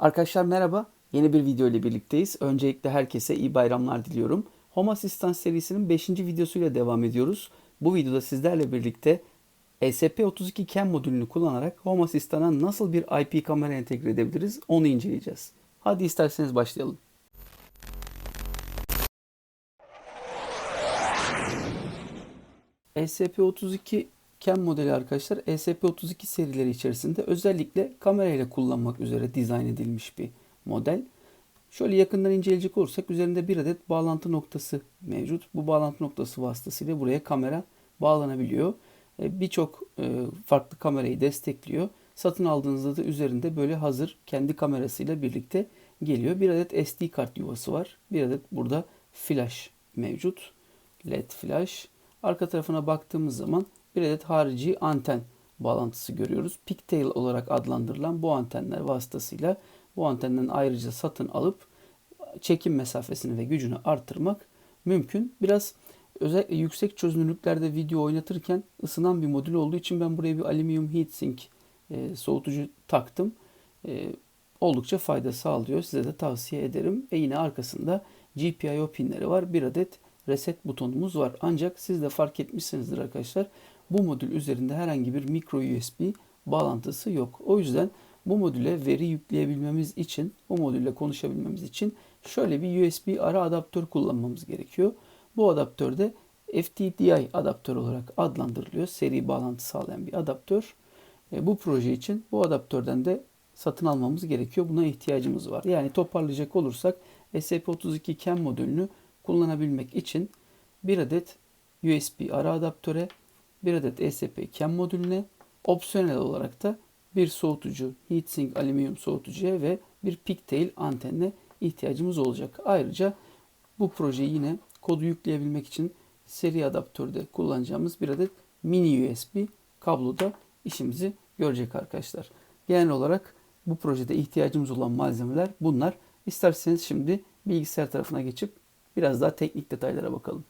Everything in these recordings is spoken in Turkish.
Arkadaşlar merhaba. Yeni bir video ile birlikteyiz. Öncelikle herkese iyi bayramlar diliyorum. Home Assistant serisinin 5. videosuyla devam ediyoruz. Bu videoda sizlerle birlikte ESP32 Cam modülünü kullanarak Home Assistant'a nasıl bir IP kamera entegre edebiliriz onu inceleyeceğiz. Hadi isterseniz başlayalım. ESP32 Cam modeli arkadaşlar ESP32 serileri içerisinde özellikle kamerayla kullanmak üzere dizayn edilmiş bir model. Şöyle yakından inceleyecek olursak üzerinde bir adet bağlantı noktası mevcut. Bu bağlantı noktası vasıtasıyla buraya kamera bağlanabiliyor. E, birçok e, farklı kamerayı destekliyor. Satın aldığınızda da üzerinde böyle hazır kendi kamerasıyla birlikte geliyor. Bir adet SD kart yuvası var. Bir adet burada flash mevcut. LED flash. Arka tarafına baktığımız zaman bir adet harici anten bağlantısı görüyoruz. Pigtail olarak adlandırılan bu antenler vasıtasıyla bu antenden ayrıca satın alıp çekim mesafesini ve gücünü arttırmak mümkün. Biraz özellikle yüksek çözünürlüklerde video oynatırken ısınan bir modül olduğu için ben buraya bir alüminyum heatsink e, soğutucu taktım. E, oldukça fayda sağlıyor. Size de tavsiye ederim. Ve yine arkasında GPIO pinleri var. Bir adet reset butonumuz var. Ancak siz de fark etmişsinizdir arkadaşlar. Bu modül üzerinde herhangi bir micro USB bağlantısı yok. O yüzden bu modüle veri yükleyebilmemiz için, bu modülle konuşabilmemiz için şöyle bir USB ara adaptör kullanmamız gerekiyor. Bu adaptör de FTDI adaptör olarak adlandırılıyor. Seri bağlantı sağlayan bir adaptör. E, bu proje için bu adaptörden de satın almamız gerekiyor. Buna ihtiyacımız var. Yani toparlayacak olursak SP32 CAM modülünü kullanabilmek için bir adet USB ara adaptöre, bir adet ESP CAM modülüne, opsiyonel olarak da bir soğutucu, heatsink alüminyum soğutucuya ve bir pigtail antenine ihtiyacımız olacak. Ayrıca bu projeyi yine kodu yükleyebilmek için seri adaptörde kullanacağımız bir adet mini USB kablo da işimizi görecek arkadaşlar. Genel olarak bu projede ihtiyacımız olan malzemeler bunlar. İsterseniz şimdi bilgisayar tarafına geçip biraz daha teknik detaylara bakalım.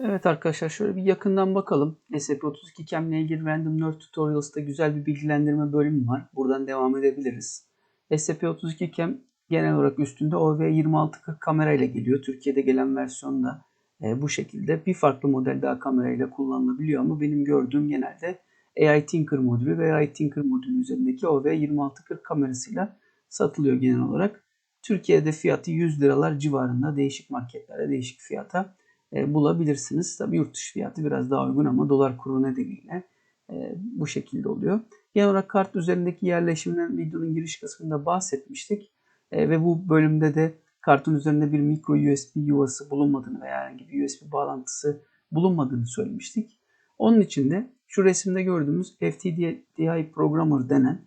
Evet arkadaşlar şöyle bir yakından bakalım. SCP-32 Cam ile ilgili Random Nerd Tutorials'ta güzel bir bilgilendirme bölümü var. Buradan devam edebiliriz. SCP-32 Cam genel olarak üstünde OV2640 kamera ile geliyor. Türkiye'de gelen versiyonda e, bu şekilde. Bir farklı model daha kamerayla kullanılabiliyor ama benim gördüğüm genelde AI Tinker modülü ve AI Tinker modülü üzerindeki OV2640 kamerasıyla satılıyor genel olarak. Türkiye'de fiyatı 100 liralar civarında değişik marketlerde değişik fiyata bulabilirsiniz. Tabi yurt dışı fiyatı biraz daha uygun ama dolar kuru nedeniyle e, bu şekilde oluyor. Genel olarak kart üzerindeki yerleşiminden videonun giriş kısmında bahsetmiştik. E, ve bu bölümde de kartın üzerinde bir micro USB yuvası bulunmadığını veya herhangi bir USB bağlantısı bulunmadığını söylemiştik. Onun için de şu resimde gördüğümüz FTDI Programmer denen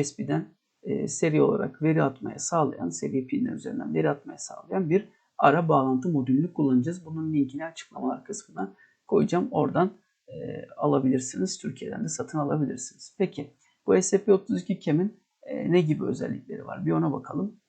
USB'den seri olarak veri atmaya sağlayan, seri pinler üzerinden veri atmaya sağlayan bir ara bağlantı modülünü kullanacağız. Bunun linkini açıklamalar kısmına koyacağım. Oradan e, alabilirsiniz. Türkiye'den de satın alabilirsiniz. Peki bu SCP-32 CAM'in e, ne gibi özellikleri var? Bir ona bakalım.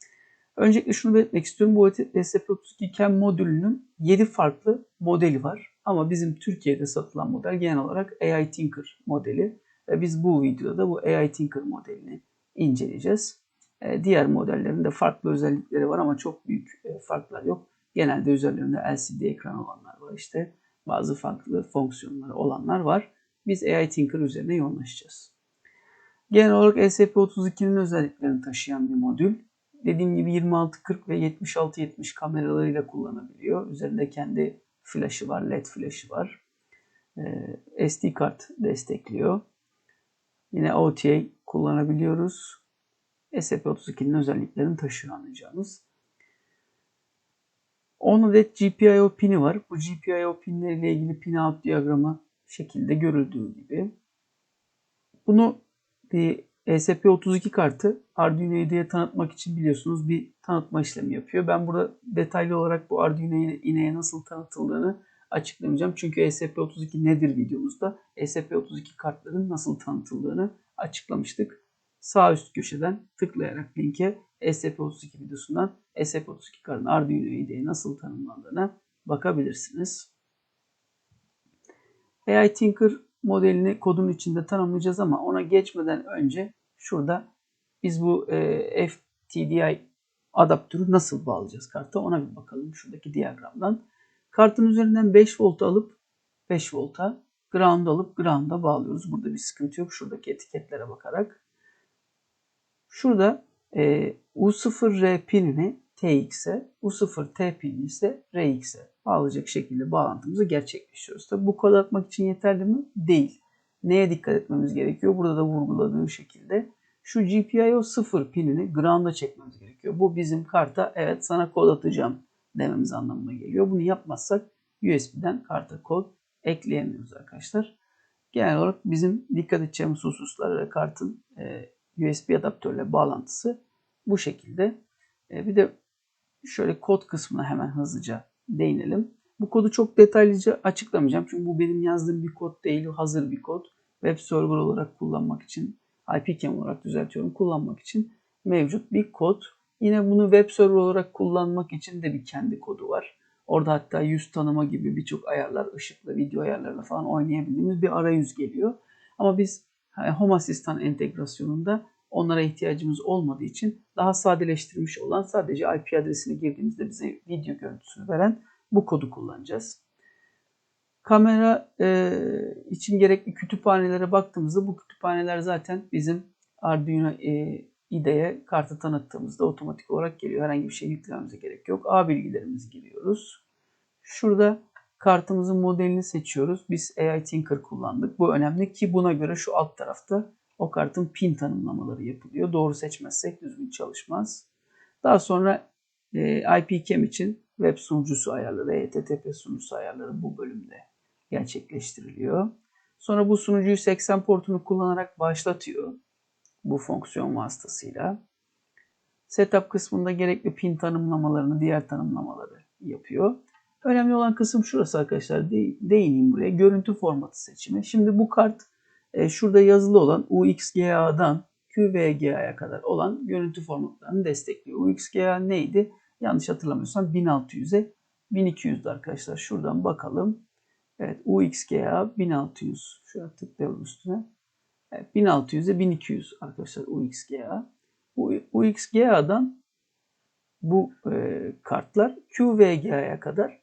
Öncelikle şunu belirtmek istiyorum. Bu SCP-32 CAM modülünün 7 farklı modeli var. Ama bizim Türkiye'de satılan model genel olarak AI Tinker modeli. Ve biz bu videoda bu AI Tinker modelini inceleyeceğiz. E, diğer modellerin de farklı özellikleri var ama çok büyük e, farklar yok. Genelde üzerlerinde LCD ekran olanlar var işte. Bazı farklı fonksiyonları olanlar var. Biz AI Tinker üzerine yoğunlaşacağız. Genel olarak ESP32'nin özelliklerini taşıyan bir modül. Dediğim gibi 26-40 ve 76-70 kameralarıyla kullanabiliyor. Üzerinde kendi flash'ı var, LED flash'ı var. E, SD kart destekliyor. Yine OTA kullanabiliyoruz. SCP-32'nin özelliklerini taşıyor anlayacağınız. 10 adet GPIO pini var. Bu GPIO pinleriyle ilgili pin out diyagramı şekilde görüldüğü gibi. Bunu bir ESP32 kartı Arduino IDE'ye tanıtmak için biliyorsunuz bir tanıtma işlemi yapıyor. Ben burada detaylı olarak bu Arduino IDE'ye nasıl tanıtıldığını açıklamayacağım. Çünkü ESP32 nedir videomuzda ESP32 kartların nasıl tanıtıldığını açıklamıştık sağ üst köşeden tıklayarak linke SCP-32 videosundan SCP-32 kartın Arduino IDE'ye nasıl tanımlandığına bakabilirsiniz. AI Tinker modelini kodun içinde tanımlayacağız ama ona geçmeden önce şurada biz bu e, FTDI adaptörü nasıl bağlayacağız karta ona bir bakalım şuradaki diyagramdan. Kartın üzerinden 5 volt alıp 5 volta ground alıp ground'a bağlıyoruz. Burada bir sıkıntı yok şuradaki etiketlere bakarak. Şurada e, U0R pinini TX'e, U0T pinini ise RX'e bağlayacak şekilde bağlantımızı gerçekleştiriyoruz. Tabi bu kod atmak için yeterli mi? Değil. Neye dikkat etmemiz gerekiyor? Burada da vurguladığı şekilde şu GPIO 0 pinini ground'a çekmemiz gerekiyor. Bu bizim karta evet sana kod atacağım dememiz anlamına geliyor. Bunu yapmazsak USB'den karta kod ekleyemiyoruz arkadaşlar. Genel olarak bizim dikkat edeceğimiz hususlar ve kartın e, USB adaptörle bağlantısı bu şekilde. E, bir de şöyle kod kısmına hemen hızlıca değinelim. Bu kodu çok detaylıca açıklamayacağım. Çünkü bu benim yazdığım bir kod değil. Hazır bir kod. Web server olarak kullanmak için, IPCam olarak düzeltiyorum, kullanmak için mevcut bir kod. Yine bunu web server olarak kullanmak için de bir kendi kodu var. Orada hatta yüz tanıma gibi birçok ayarlar, ışıkla, video ayarlarla falan oynayabildiğimiz bir arayüz geliyor. Ama biz Home Assistant entegrasyonunda onlara ihtiyacımız olmadığı için daha sadeleştirilmiş olan sadece IP adresini girdiğimizde bize video görüntüsünü veren bu kodu kullanacağız. Kamera e, için gerekli kütüphanelere baktığımızda bu kütüphaneler zaten bizim Arduino e, IDE'ye kartı tanıttığımızda otomatik olarak geliyor. Herhangi bir şey yüklememize gerek yok. A bilgilerimizi giriyoruz. Şurada kartımızın modelini seçiyoruz. Biz AI Tinker kullandık. Bu önemli ki buna göre şu alt tarafta o kartın pin tanımlamaları yapılıyor. Doğru seçmezsek düzgün çalışmaz. Daha sonra e, IPCam için web sunucusu ayarları, HTTP sunucusu ayarları bu bölümde gerçekleştiriliyor. Sonra bu sunucuyu 80 portunu kullanarak başlatıyor bu fonksiyon vasıtasıyla. Setup kısmında gerekli pin tanımlamalarını, diğer tanımlamaları yapıyor. Önemli olan kısım şurası arkadaşlar. De değineyim buraya. Görüntü formatı seçimi. Şimdi bu kart e, şurada yazılı olan UXGA'dan QVGA'ya kadar olan görüntü formatlarını destekliyor. UXGA neydi? Yanlış hatırlamıyorsam 1600'e 1200'dü arkadaşlar. Şuradan bakalım. Evet UXGA 1600. Şöyle tıklayalım üstüne. Evet, 1600'e 1200 arkadaşlar UXGA. UXGA'dan bu e, kartlar QVGA'ya kadar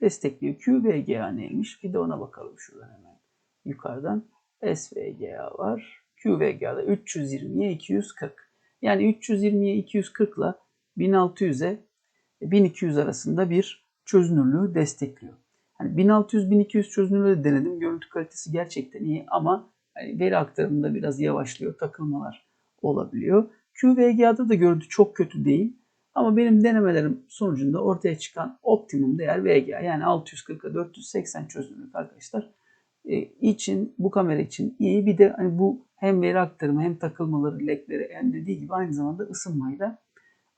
destekliyor. QVGA neymiş? Bir de ona bakalım şuradan hemen yukarıdan. SVGA var. QVGA'da 320'ye 240. Yani 320'ye 240 ile 1600'e 1200 arasında bir çözünürlüğü destekliyor. Yani 1600-1200 çözünürlüğü de denedim. Görüntü kalitesi gerçekten iyi ama hani veri aktarımında biraz yavaşlıyor. Takılmalar olabiliyor. QVGA'da da görüntü çok kötü değil. Ama benim denemelerim sonucunda ortaya çıkan optimum değer VGA yani 640'a 480 çözünürlük arkadaşlar. E, için bu kamera için iyi. Bir de hani bu hem veri aktarımı hem takılmaları, lekleri en dediği gibi aynı zamanda ısınmayı da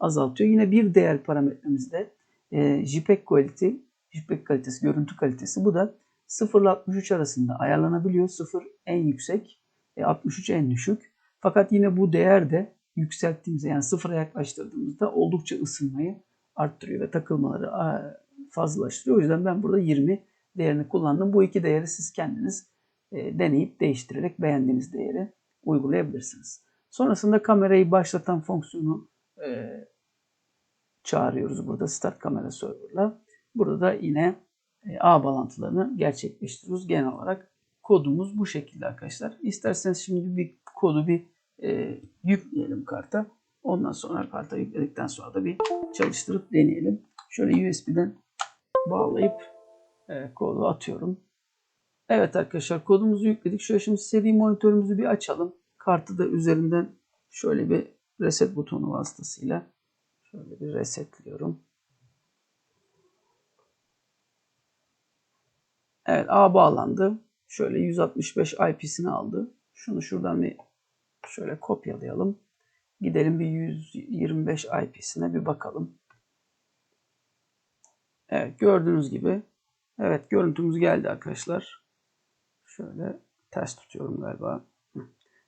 azaltıyor. Yine bir değer parametremiz de e, JPEG quality, JPEG kalitesi, görüntü kalitesi. Bu da 0 ile 63 arasında ayarlanabiliyor. 0 en yüksek, e, 63 en düşük. Fakat yine bu değer de yükselttiğimizde yani sıfıra yaklaştırdığımızda oldukça ısınmayı arttırıyor ve takılmaları fazlalaştırıyor. O yüzden ben burada 20 değerini kullandım. Bu iki değeri siz kendiniz e, deneyip değiştirerek beğendiğiniz değeri uygulayabilirsiniz. Sonrasında kamerayı başlatan fonksiyonu e, çağırıyoruz burada Start Kamera Server'la. Burada da yine e, ağ bağlantılarını gerçekleştiriyoruz. Genel olarak kodumuz bu şekilde arkadaşlar. İsterseniz şimdi bir kodu bir e, yükleyelim karta. Ondan sonra karta yükledikten sonra da bir çalıştırıp deneyelim. Şöyle USB'den bağlayıp e, kodu atıyorum. Evet arkadaşlar kodumuzu yükledik. Şöyle şimdi seri monitörümüzü bir açalım. Kartı da üzerinden şöyle bir reset butonu vasıtasıyla şöyle bir resetliyorum. Evet A bağlandı. Şöyle 165 IP'sini aldı. Şunu şuradan bir şöyle kopyalayalım. Gidelim bir 125 IP'sine bir bakalım. Evet gördüğünüz gibi Evet görüntümüz geldi arkadaşlar. Şöyle ters tutuyorum galiba.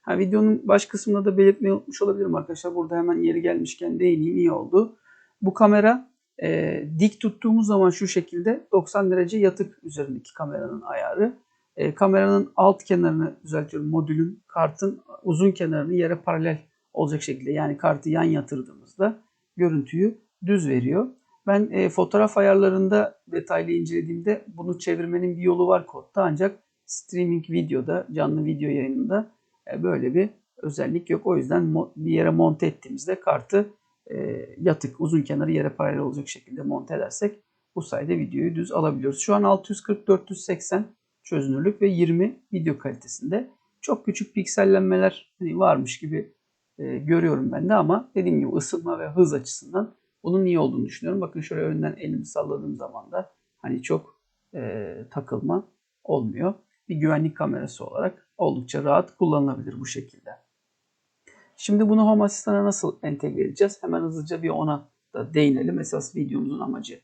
Ha, videonun baş kısmında da belirtmeyi unutmuş olabilirim arkadaşlar. Burada hemen yeri gelmişken değineyim iyi oldu. Bu kamera e, dik tuttuğumuz zaman şu şekilde 90 derece yatık üzerindeki kameranın ayarı. E, kameranın alt kenarını düzeltiyorum. Modülün, kartın uzun kenarını yere paralel olacak şekilde yani kartı yan yatırdığımızda görüntüyü düz veriyor. Ben e, fotoğraf ayarlarında detaylı incelediğimde bunu çevirmenin bir yolu var kodda ancak streaming videoda, canlı video yayınında e, böyle bir özellik yok. O yüzden bir yere monte ettiğimizde kartı e, yatık, uzun kenarı yere paralel olacak şekilde monte edersek bu sayede videoyu düz alabiliyoruz. Şu an 640-480 çözünürlük ve 20 video kalitesinde. Çok küçük piksellenmeler hani varmış gibi e, görüyorum ben de ama dediğim gibi ısınma ve hız açısından bunun iyi olduğunu düşünüyorum. Bakın şöyle önden elimi salladığım zaman da hani çok e, takılma olmuyor. Bir güvenlik kamerası olarak oldukça rahat kullanılabilir bu şekilde. Şimdi bunu Home Asistan'a nasıl entegre edeceğiz? Hemen hızlıca bir ona da değinelim. Esas videomuzun amacı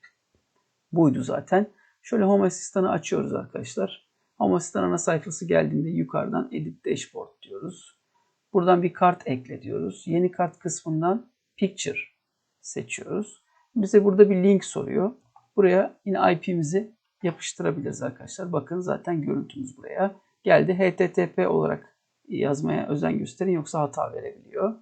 buydu zaten. Şöyle Home Asistan'ı açıyoruz arkadaşlar. Asistan ana sayfası geldiğinde yukarıdan Edit Dashboard diyoruz. Buradan bir kart ekle diyoruz. Yeni kart kısmından Picture seçiyoruz. Bize burada bir link soruyor. Buraya yine IP'mizi yapıştırabiliriz arkadaşlar. Bakın zaten görüntümüz buraya geldi. HTTP olarak yazmaya özen gösterin yoksa hata verebiliyor.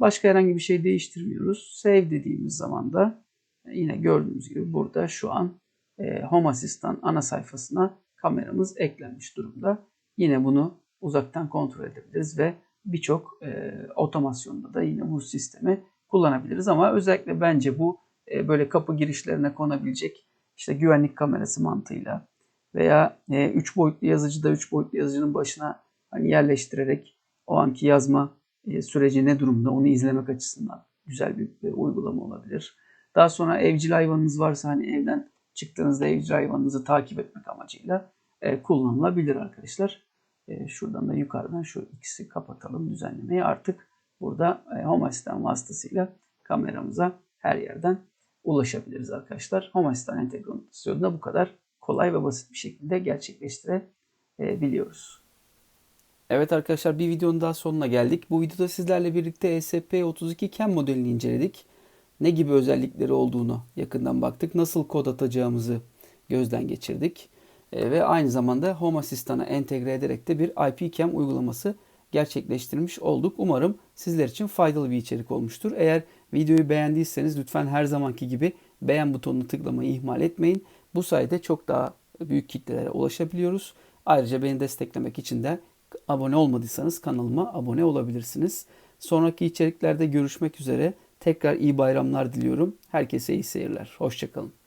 Başka herhangi bir şey değiştirmiyoruz. Save dediğimiz zaman da yine gördüğünüz gibi burada şu an e, Home Assistant ana sayfasına kameramız eklenmiş durumda. Yine bunu uzaktan kontrol edebiliriz ve birçok e, otomasyonda da yine bu sistemi kullanabiliriz ama özellikle bence bu e, böyle kapı girişlerine konabilecek işte güvenlik kamerası mantığıyla veya 3 e, boyutlu yazıcıda 3 boyutlu yazıcının başına hani yerleştirerek o anki yazma e, süreci ne durumda onu izlemek açısından güzel bir, bir uygulama olabilir. Daha sonra evcil hayvanınız varsa hani evden çıktığınızda evcil hayvanınızı takip etmek amacıyla e, kullanılabilir arkadaşlar. E, şuradan da yukarıdan şu ikisi kapatalım düzenlemeyi. Artık burada e, Home Assistant vasıtasıyla kameramıza her yerden ulaşabiliriz arkadaşlar. Home Assistant entegrasyonu da bu kadar kolay ve basit bir şekilde gerçekleştirebiliyoruz. Evet arkadaşlar bir videonun daha sonuna geldik. Bu videoda sizlerle birlikte ESP32 Cam modelini inceledik. Ne gibi özellikleri olduğunu yakından baktık. Nasıl kod atacağımızı gözden geçirdik. E, ve aynı zamanda Home Asistan'a entegre ederek de bir IP Cam uygulaması gerçekleştirmiş olduk. Umarım sizler için faydalı bir içerik olmuştur. Eğer videoyu beğendiyseniz lütfen her zamanki gibi beğen butonunu tıklamayı ihmal etmeyin. Bu sayede çok daha büyük kitlelere ulaşabiliyoruz. Ayrıca beni desteklemek için de abone olmadıysanız kanalıma abone olabilirsiniz. Sonraki içeriklerde görüşmek üzere. Tekrar iyi bayramlar diliyorum. Herkese iyi seyirler. Hoşçakalın.